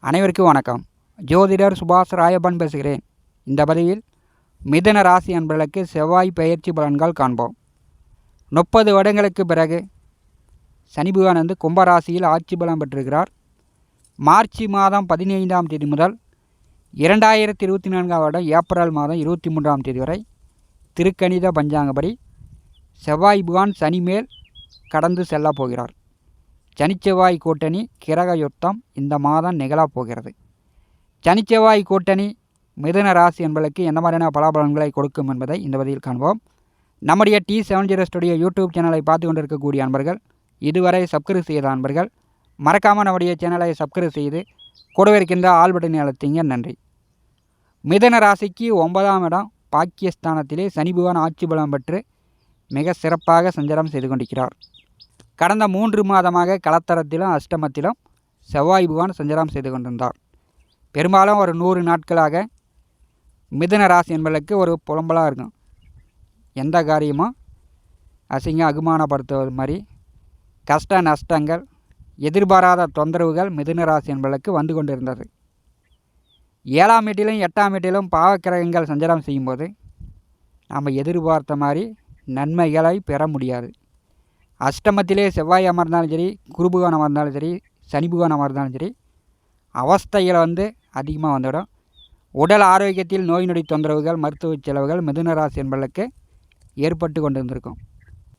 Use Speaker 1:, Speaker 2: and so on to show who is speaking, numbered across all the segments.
Speaker 1: அனைவருக்கும் வணக்கம். ஜோதிடர் சுபாஷ் ராயப்பன் பேசுகிறேன். இந்த பதிவில் மிதன ராசி அன்பர்களுக்கு செவ்வாய் பயிற்சி பலன்கள் காண்போம். முப்பது வருடங்களுக்கு பிறகு சனி பகவான் வந்து கும்பராசியில் ஆட்சி பலம் பெற்றிருக்கிறார். மார்ச் மாதம் பதினைந்தாம் தேதி முதல் இரண்டாயிரத்தி இருபத்தி நான்காம் வருடம் ஏப்ரல் மாதம் இருபத்தி மூன்றாம் தேதி வரை திருக்கணித பஞ்சாங்கப்படி செவ்வாய் பகவான் சனி மேல் கடந்து செல்லப் போகிறார். சனிச்செவ்வாய் கூட்டணி கிரக யுத்தம் இந்த மாதம் நிகழப் போகிறது. சனிச்செவ்வாய் கூட்டணி மிதுன ராசி என்பதற்கு என்ன மாதிரியான பலாபலன்களை கொடுக்கும் என்பதை இந்த பதிவில் காண்போம். நம்முடைய T seven zero studio YouTube சேனலை பார்த்து கொண்டிருக்கக்கூடிய அன்பர்கள் இதுவரை சப்ஸ்கிரைப் செய்த அன்பர்கள் மறக்காமல் நம்முடைய சேனலை சப்ஸ்கிரைப் செய்து கூடவே இருக்கின்ற ஆல் பட்டனை நன்றி. மிதன ராசிக்கு ஒன்பதாம் இடம் பாக்கியஸ்தானத்திலே சனி பகவான் ஆட்சி பலம் பெற்று மிக சிறப்பாக சஞ்சாரம் செய்து கொண்டிருக்கிறார். கடந்த மூன்று மாதமாக கலத்தரத்திலும் அஷ்டமத்திலும் செவ்வாய் பகவான் சஞ்சாரம் செய்து கொண்டிருந்தார். பெரும்பாலும் ஒரு நூறு நாட்களாக மிதுன ராசி என்பதற்கு ஒரு புலம்பலாக இருக்கும். எந்த காரியமும் அசிங்க அகுமானப்படுத்துவது மாதிரி கஷ்ட நஷ்டங்கள் எதிர்பாராத தொந்தரவுகள் மிதுன ராசி என்பதற்கு வந்து கொண்டிருந்தது. ஏழாம் வீட்டிலும் எட்டாம் வீட்டிலும் பாவக்கிரகங்கள் சஞ்சாரம் செய்யும்போது நாம் எதிர்பார்த்த மாதிரி நன்மைகளை பெற முடியாது. அஷ்டமத்திலே செவ்வாய் அமர்ந்தாலும் சரி குருபுகான் அமர்ந்தாலும் சரி சனி புகான் அமர்ந்தாலும் சரி அவஸ்தைகளை வந்து அதிகமாக வந்துவிடும் உடல் ஆரோக்கியத்தில் நோய் நொடி தொந்தரவுகள் மருத்துவ செலவுகள் மிதுனராசி என்பதற்கு ஏற்பட்டு கொண்டிருந்திருக்கும்.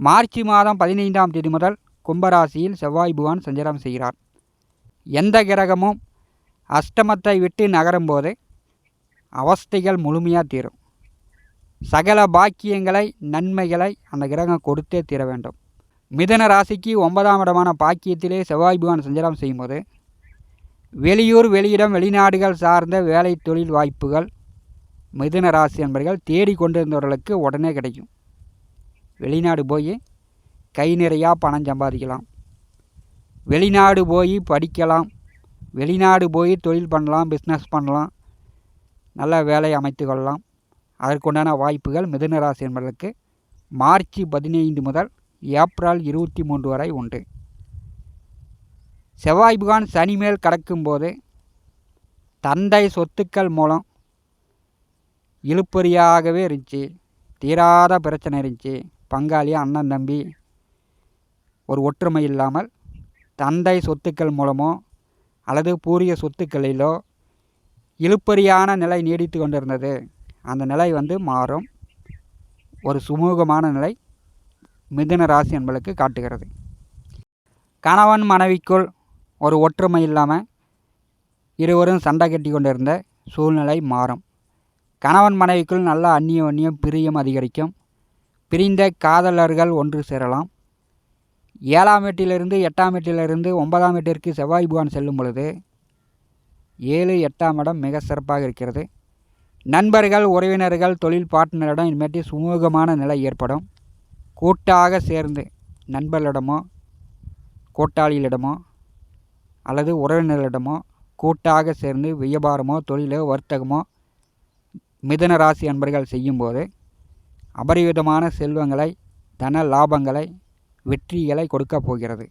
Speaker 1: மார்ச் மாதம் பதினைந்தாம் தேதி முதல் கும்பராசியில் செவ்வாய் புகான் சஞ்சாரம் செய்கிறார். எந்த கிரகமும் அஷ்டமத்தை விட்டு நகரும்போது அவஸ்தைகள் முழுமையாக தீரும். சகல பாக்கியங்களை நன்மைகளை அந்த கிரகம் கொடுத்தே தீர வேண்டும். மிதன ராசிக்கு ஒன்பதாம் இடமான பாக்கியத்திலே செவ்வாய் பகவான் சஞ்சாரம் செய்யும்போது வெளியூர் வெளியிடம் வெளிநாடுகள் சார்ந்த வேலை தொழில் வாய்ப்புகள் மிதுன ராசி என்பர்கள் தேடி கொண்டிருந்தவர்களுக்கு உடனே கிடைக்கும். வெளிநாடு போய் கை நிறையா பணம் சம்பாதிக்கலாம். வெளிநாடு போய் படிக்கலாம். வெளிநாடு போய் தொழில் பண்ணலாம் பிஸ்னஸ் பண்ணலாம். நல்ல வேலை அமைத்து கொள்ளலாம். அதற்குண்டான வாய்ப்புகள் மிதுன ராசி என்பதற்கு மார்ச் பதினைந்து முதல் ஏப்ரல் இருபத்தி மூன்று வரை உண்டு. செவ்வாய் புகான் சனி மேல் கடக்கும்போது தந்தை சொத்துக்கள் மூலம் இழுப்பறியாகவே இருந்துச்சு. தீராத பிரச்சனை இருந்துச்சு. பங்காளி அண்ணன் தம்பி ஒரு ஒற்றுமை இல்லாமல் தந்தை சொத்துக்கள் மூலமோ அல்லது பூரிய சொத்துக்களிலோ இழுப்பறியான நிலை நீடித்து கொண்டிருந்தது. அந்த நிலை வந்து மாறும். ஒரு சுமூகமான நிலை மிதுன ராசி என்பளுக்கு காட்டுகிறது. கணவன் மனைவிக்குள் ஒரு ஒற்றுமை இல்லாமல் இருவரும் சண்டை கட்டி கொண்டிருந்த சூழ்நிலை மாறும். கணவன் மனைவிக்குள் நல்ல அந்நிய அந்நியம் பிரியம் அதிகரிக்கும். பிரிந்த காதலர்கள் ஒன்று சேரலாம். ஏழாம் வீட்டிலிருந்து எட்டாம் வீட்டிலிருந்து ஒன்பதாம் வீட்டிற்கு செவ்வாய் புகான் செல்லும் பொழுது ஏழு எட்டாம் இடம் மிக சிறப்பாக இருக்கிறது. நண்பர்கள் உறவினர்கள் தொழில் பார்ட்னரிடம் இனிமேட்டு சுமூகமான நிலை ஏற்படும். கூட்டாக சேர்ந்து நண்பர்களிடமோ கூட்டாளிகளிடமோ அல்லது உறவினர்களிடமோ கூட்டாக சேர்ந்து வியாபாரமோ தொழிலோ வர்த்தகமோ மிதன ராசி அன்பர்கள் செய்யும்போது அபரிவிதமான செல்வங்களை தன லாபங்களை வெற்றிகளை கொடுக்கப் போகிறது.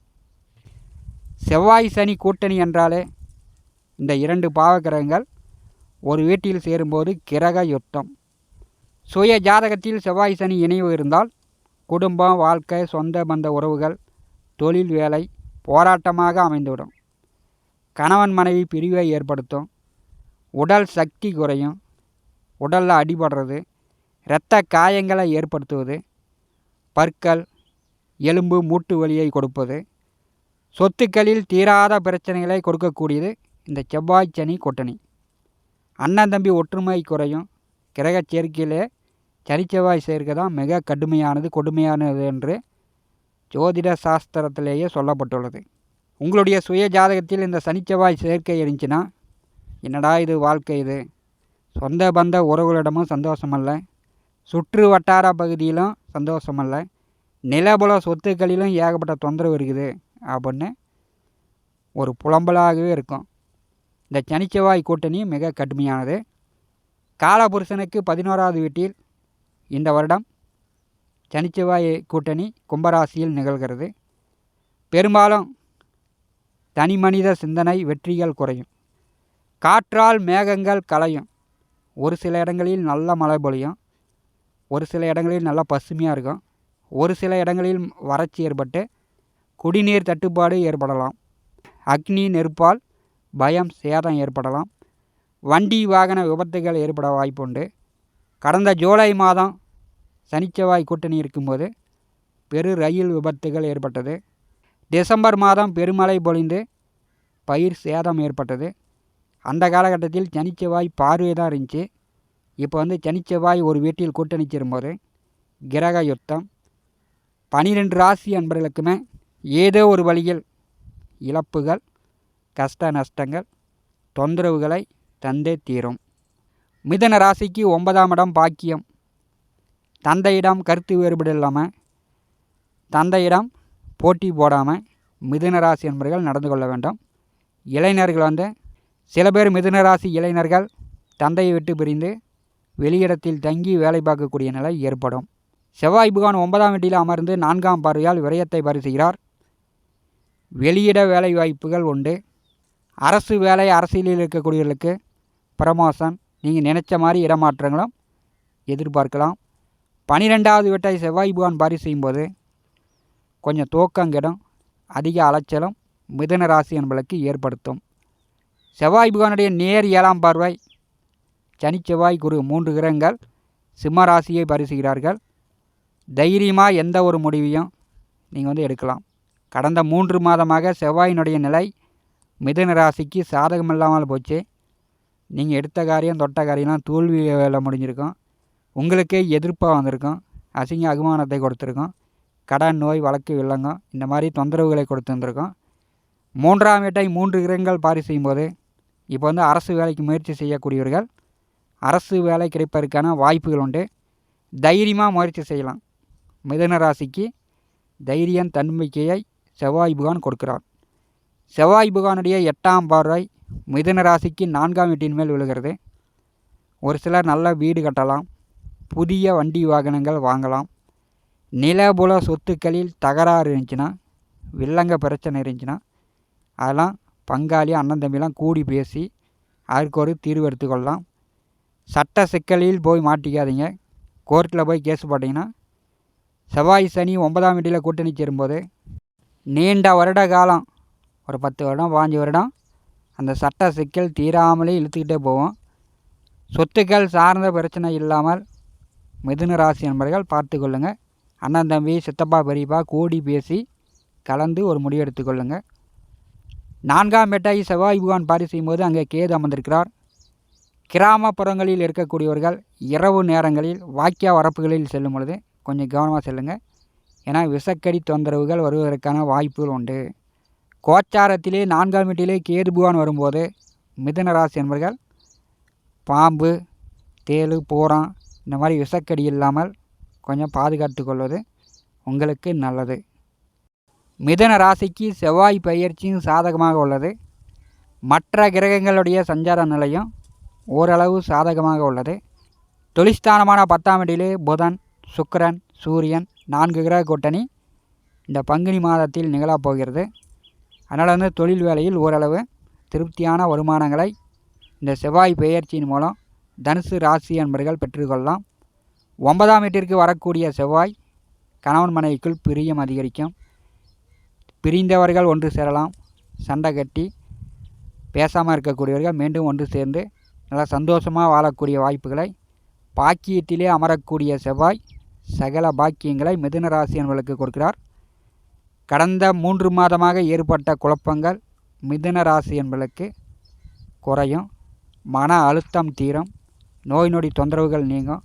Speaker 1: செவ்வாய் சனி கூட்டணி என்றாலே இந்த இரண்டு பாவகிரகங்கள் ஒரு வீட்டில் சேரும்போது கிரக யுத்தம். சுய ஜாதகத்தில் செவ்வாய் சனி இணைவு இருந்தால் குடும்பம் வாழ்க்கை சொந்த பந்த உறவுகள் தொழில் வேலை போராட்டமாக அமைந்துவிடும். கணவன் மனைவி பிரிவை ஏற்படுத்தும். உடல் சக்தி குறையும். உடலில் அடிபடுறது. இரத்த காயங்களை ஏற்படுத்துவது. பற்கள் எலும்பு மூட்டு வலியை கொடுப்பது. சொத்துக்களில் தீராத பிரச்சனைகளை கொடுக்கக்கூடியது இந்த செவ்வாய் சனி கூட்டணி. அண்ணன் தம்பி ஒற்றுமை குறையும். கிரக சேர்க்கையிலே சனிச்செவ்வாய் சேர்க்கை தான் மிக கடுமையானது கொடுமையானது என்று ஜோதிட சாஸ்திரத்திலேயே சொல்லப்பட்டுள்ளது. உங்களுடைய சுய ஜாதகத்தில் இந்த சனிச்செவ்வாய் சேர்க்கை இருந்துச்சுன்னா என்னடா இது வாழ்க்கை இது? சொந்த பந்த உறவுகளிடமும் சந்தோஷமல்ல. சுற்று வட்டார பகுதியிலும் சந்தோஷமல்ல. நிலபுல சொத்துக்களிலும் ஏகப்பட்ட தொந்தரவு இருக்குது அப்படின்னு ஒரு புலம்பலாகவே இருக்கும். இந்த சனிச்செவ்வாய் கூட்டணி மிக கடுமையானது. காலபுருஷனுக்கு பதினோராவது வீட்டில் இந்த வருடம் சனிச்செவ்வாய் கூட்டணி கும்பராசியில் நிகழ்கிறது. பெரும்பாலும் தனி மனித சிந்தனை வெற்றிகள் குறையும். காற்றால் மேகங்கள் கலையும். ஒரு சில இடங்களில் நல்ல மழை பொழியும். ஒரு சில இடங்களில் நல்லா பசுமையாக இருக்கும். ஒரு சில இடங்களில் வறட்சி ஏற்பட்டு குடிநீர் தட்டுப்பாடு ஏற்படலாம். அக்னி நெருப்பால் பயம் சேதம் ஏற்படலாம். வண்டி வாகன விபத்துகள் ஏற்பட வாய்ப்புண்டு. கடந்த ஜூலை மாதம் சனிச்செவ்வாய் கூட்டணி இருக்கும்போது பெரு ரயில் விபத்துகள் ஏற்பட்டது. டிசம்பர் மாதம் பெருமழை பொழிந்து பயிர் சேதம் ஏற்பட்டது. அந்த காலகட்டத்தில் சனிச்செவ்வாய் பார்வை தான் இருந்துச்சு. இப்போ வந்து சனிச்செவ்வாய் ஒரு வீட்டில் கூட்டணி சேரும்போது கிரக யுத்தம் பனிரெண்டு ராசி அன்பர்களுக்குமே ஏதோ ஒரு வழியில் இழப்புகள் கஷ்ட நஷ்டங்கள் தொந்தரவுகளை தந்தே தீரும். மிதன ராசிக்கு ஒன்பதாம் இடம் பாக்கியம். தந்தையிடம் கருத்து வேறுபாடு இல்லாமல் தந்தையிடம் போட்டி போடாமல் மிதுன ராசி என்பவர்கள் நடந்து கொள்ள வேண்டும். இளைஞர்கள் வந்து சில பேர் மிதுன ராசி இளைஞர்கள் தந்தையை விட்டு பிரிந்து வெளியிடத்தில் தங்கி வேலை பார்க்கக்கூடிய நிலை ஏற்படும். செவ்வாய் புகான் ஒன்பதாம் வீட்டில் அமர்ந்து நான்காம் பார்வையால் விரயத்தை பரிசுகிறார் வெளியிட வேலை வாய்ப்புகள் உண்டு. அரசு வேலை அரசியலில் இருக்கக்கூடியவர்களுக்கு ப்ரமோஷன் நீங்கள் நினச்ச மாதிரி இடமாற்றங்களும் எதிர்பார்க்கலாம். பனிரெண்டாவது வீட்டை செவ்வாய் புகான் பாரி செய்யும்போது கொஞ்சம் துவக்கங்கிடம் அதிக அலைச்சலும் மிதன ராசி என்பதற்கு ஏற்படுத்தும். செவ்வாய் புகானுடைய நேர் ஏழாம் பார்வை சனி செவ்வாய் குரு மூன்று கிரகங்கள் சிம்ம ராசியை பரிசுகிறார்கள். தைரியமாக எந்த ஒரு முடிவையும் நீங்கள் வந்து எடுக்கலாம். கடந்த மூன்று மாதமாக செவ்வாயினுடைய நிலை மிதன ராசிக்கு சாதகமில்லாமல் போச்சு. நீங்கள் எடுத்த காரியம் தொட்ட காரியம்லாம் தோல்வியில் முடிஞ்சிருக்கும். உங்களுக்கே எதிர்ப்பாக வந்திருக்கும். அசிங்க அகுமானத்தை கொடுத்துருக்கோம். கடன் நோய் வழக்கு வில்லங்கம் இந்த மாதிரி தொந்தரவுகளை கொடுத்துருந்துருக்கோம். மூன்றாம் வேட்டை மூன்று கிரகங்கள் பாரி செய்யும்போது இப்போ வந்து அரசு வேலைக்கு முயற்சி செய்யக்கூடியவர்கள் அரசு வேலை கிடைப்பதற்கான வாய்ப்புகள் உண்டு. தைரியமாக முயற்சி செய்யலாம். மிதன ராசிக்கு தைரியம் தன்னம்பிக்கையை செவ்வாய் புகான் கொடுக்கிறார். செவ்வாய் புகானுடைய எட்டாம் பார்வை மிதன ராசிக்கு நான்காம் வீட்டின் மேல் விழுகிறது. ஒரு சிலர் நல்ல வீடு கட்டலாம் புதிய வண்டி வாகனங்கள் வாங்கலாம். நிலபுல சொத்துக்களில் தகராறு இருந்துச்சுன்னா வில்லங்க பிரச்சனை இருந்துச்சுன்னா அதெல்லாம் பங்காளி அண்ணன் தம்பிலாம் கூடி பேசி அதற்கு ஒரு தீர்வு எடுத்துக்கொள்ளலாம். சட்ட சிக்கலில் போய் மாட்டிக்காதீங்க. கோர்ட்டில் போய் கேஸ் போட்டிங்கன்னா செவ்வாய் சனி ஒன்பதாம் வீட்டில் கூட்டணி சேரும்போது நீண்ட வருட காலம் ஒரு பத்து வருடம் பாஞ்சு வருடம் அந்த சட்ட சிக்கல் தீராமலே இழுத்துக்கிட்டே போவோம். சொத்துக்கள் சார்ந்த பிரச்சனை இல்லாமல் மிதுன ராசி நண்பர்கள் பார்த்து கொள்ளுங்கள் அண்ணன் தம்பி சித்தப்பா பெரியப்பா கூடி பேசி கலந்து ஒரு முடிவு எடுத்துக்கொள்ளுங்கள் நான்காம் வேட்டை செவ்வாய் புகான் பாரி செய்யும்போது அங்கே கேது அமர்ந்திருக்கிறார். கிராமப்புறங்களில் இருக்கக்கூடியவர்கள் இரவு நேரங்களில் வாக்கிய வரப்புகளில் செல்லும் பொழுது கொஞ்சம் கவனமாக செல்லுங்கள் ஏன்னா விஷக்கடி தொந்தரவுகள் வருவதற்கான வாய்ப்புகள் உண்டு. கோச்சாரத்திலே நான்காம் வீட்டிலே கேது புகான் வரும்போது மிதுன ராசி என்பர்கள் பாம்பு தேள் பூரம் இந்த மாதிரி விஷக்கடி இல்லாமல் கொஞ்சம் பாதுகாத்து கொள்வது உங்களுக்கு நல்லது. மிதன ராசிக்கு செவ்வாய் பயிற்சியும் சாதகமாக உள்ளது. மற்ற கிரகங்களுடைய சஞ்சார நிலையும் ஓரளவு சாதகமாக உள்ளது. தொழிற்ஸ்தானமான பத்தாம் இடையிலே புதன் சுக்கரன் சூரியன் நான்கு கிரக கூட்டணி இந்த பங்குனி மாதத்தில் நிகழப்போகிறது போகிறது. அதனால் வந்து தொழில் வேலையில் ஓரளவு திருப்தியான வருமானங்களை இந்த செவ்வாய் பெயர்ச்சியின் மூலம் தனுசு ராசி என்பர்கள் பெற்றுக்கொள்ளலாம். ஒன்பதாம் வீட்டிற்கு வரக்கூடிய செவ்வாய் கணவன் மனைவிக்குள் பிரியம் அதிகரிக்கும். பிரிந்தவர்கள் ஒன்று சேரலாம். சண்டை கட்டி பேசாமல் இருக்கக்கூடியவர்கள் மீண்டும் ஒன்று சேர்ந்து நல்லா சந்தோஷமாக வாழக்கூடிய வாய்ப்புகளை பாக்கியத்திலே அமரக்கூடிய செவ்வாய் சகல பாக்கியங்களை மிதுன ராசி என்பவர்களுக்கு கொடுக்கிறார். கடந்த மூன்று மாதமாக ஏற்பட்ட குழப்பங்கள் மிதுன ராசி என்பதற்கு குறையும். மன அழுத்தம் தீரும். நோய் நொடி தொந்தரவுகள் நீங்கும்.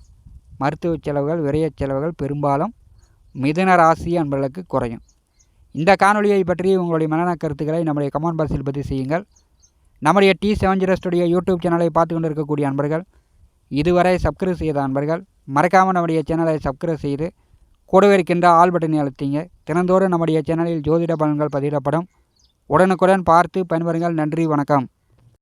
Speaker 1: மருத்துவ செலவுகள் விரைய செலவுகள் பெரும்பாலும் மிதுன ராசி என்பதற்கு குறையும். இந்த காணொலியை பற்றி உங்களுடைய மனநல கருத்துக்களை நம்முடைய கமெண்ட் பாக்ஸில் பதிவு செய்யுங்கள். நம்முடைய T seven zero studio YouTube சேனலை பார்த்து கொண்டு இருக்கக்கூடிய அன்பர்கள் இதுவரை சப்ஸ்கிரைப் செய்த அன்பர்கள் மறக்காமல் நம்முடைய சேனலை சப்ஸ்கிரைப் செய்து கூடவே இருக்கின்ற ஆல் பட்டனை அழுத்திங்க. தினந்தோறும் நம்முடைய சேனலில் ஜோதிட பலன்கள் பதிவிடப்படும். உடனுக்குடன் பார்த்து பயன்பெறுங்கள். நன்றி. வணக்கம்.